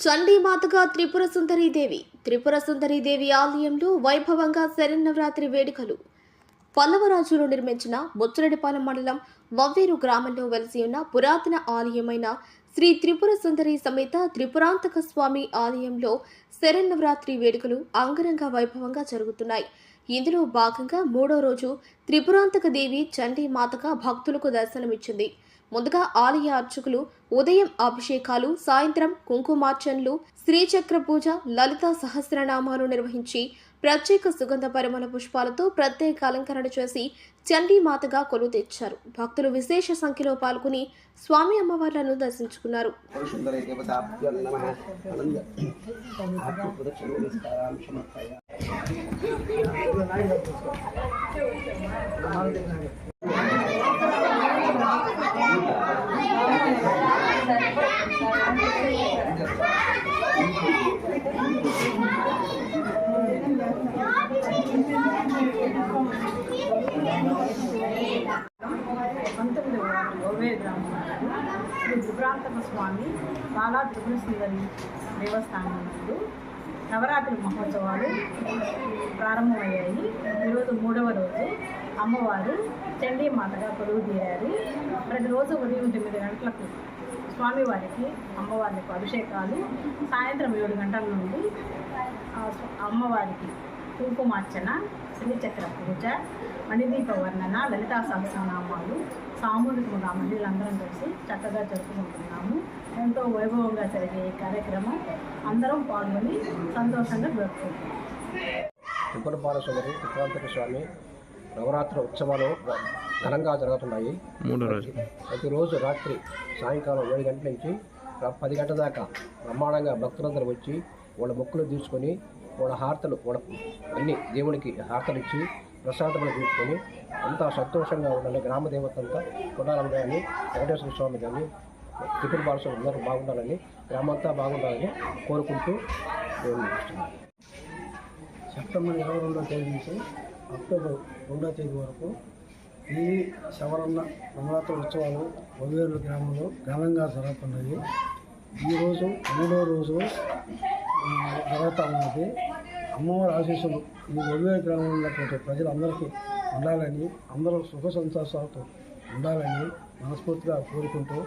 చండీమాతగా త్రిపుర సుందరీదేవి త్రిపుర సుందరీదేవి ఆలయంలో వైభవంగా శరన్నవరాత్రి వేడుకలు. పల్లవరాజులు నిర్మించిన ముచ్చరడిపాలెం మండలం వవ్వేరు గ్రామంలో వెలసి ఉన్న పురాతన ఆలయమైన శ్రీ త్రిపుర సుందరి సమేత త్రిపురాంతక స్వామి ఆలయంలో శరన్నవరాత్రి వేడుకలు అంగరంగ వైభవంగా జరుగుతున్నాయి. ఇందులో భాగంగా మూడో రోజు త్రిపురాంతక దేవి చండీమాతగా భక్తులకు దర్శనమిచ్చింది. ముందుగా ఆలయ అర్చకులు ఉదయం అభిషేకాలు సాయంత్రం కుంకుమార్చనలు శ్రీచక్ర పూజ లలిత సహస్రనామాలు నిర్వహించి ప్రత్యేక సుగంధ పరిమళ పుష్పాలతో ప్రత్యేక అలంకరణ చేసి చండీమాతగా కొలు కొలువు తెచ్చారు. భక్తులు విశేష సంఖ్యలో పాల్గొని స్వామి అమ్మవార్లను దర్శించుకున్నారు. పంతొమ్మిది ఓవే గ్రామం శ్రీ త్రిపురాంతక స్వామి బాలా త్రిపుర దేవస్థానం నందు నవరాత్రి మహోత్సవాలు ప్రారంభమయ్యాయి. ఈరోజు మూడవ రోజు. అమ్మవారు చండీమాతగా కొలువు తీరారు ప్రతిరోజు ఉదయం తొమ్మిది గంటలకు స్వామివారికి అమ్మవారికి అభిషేకాలు సాయంత్రం ఏడు గంటల నుండి అమ్మవారికి కుంకుమార్చన శ్రీచక్ర పూజ మణిదీప వర్ణన లలితా సహస్రనామాలు సామూహికంగా మహిళలందరం కలిసి చక్కగా జరుపుకుంటున్నాము. ఎంతో వైభవంగా జరిగే ఈ కార్యక్రమం అందరం పాల్గొని సంతోషంగా జరుపుకుంటున్నాము. త్రిపుర బాలసుందరి త్రిపురాంతక స్వామి నవరాత్రి ఉత్సవాలు ఘనంగా జరుగుతున్నాయి. మూడో రోజు. ప్రతిరోజు రాత్రి సాయంకాలం ఏడు గంటల నుంచి పది గంటల దాకా బ్రహ్మాండంగా భక్తులందరూ వచ్చి వాళ్ళ మొక్కులు తీసుకొని వాళ్ళ హారతలు వాళ్ళ అన్ని దేవునికి హారతలు ఇచ్చి ప్రసాదములు తీసుకొని అంతా సంతోషంగా ఉండాలి. గ్రామ దేవత అంతా కానీ వెంకటేశ్వర స్వామి కానీ త్రిపుర బాలస్వామి అందరూ బాగుండాలని గ్రామంతా బాగుండాలని కోరుకుంటూ దేవుని సెప్టెంబర్ ఇరవై రెండో తేదీ నుంచి అక్టోబర్ రెండో తేదీ వరకు ఈ శవరన్న నవరాత్రి ఉత్సవాలు ఒవేరు గ్రామంలో ఘనంగా జరుగుతున్నాయి. ఈరోజు మూడో రోజు జరుగుతూ ఉన్నది అమ్మవారి ఆశీస్సులు ఈ ఒవేరు గ్రామంలో ఉన్నటువంటి ప్రజలందరికీ ఉండాలని అందరూ సుఖ సంతోషాలతో ఉండాలని మనస్ఫూర్తిగా కోరుకుంటూ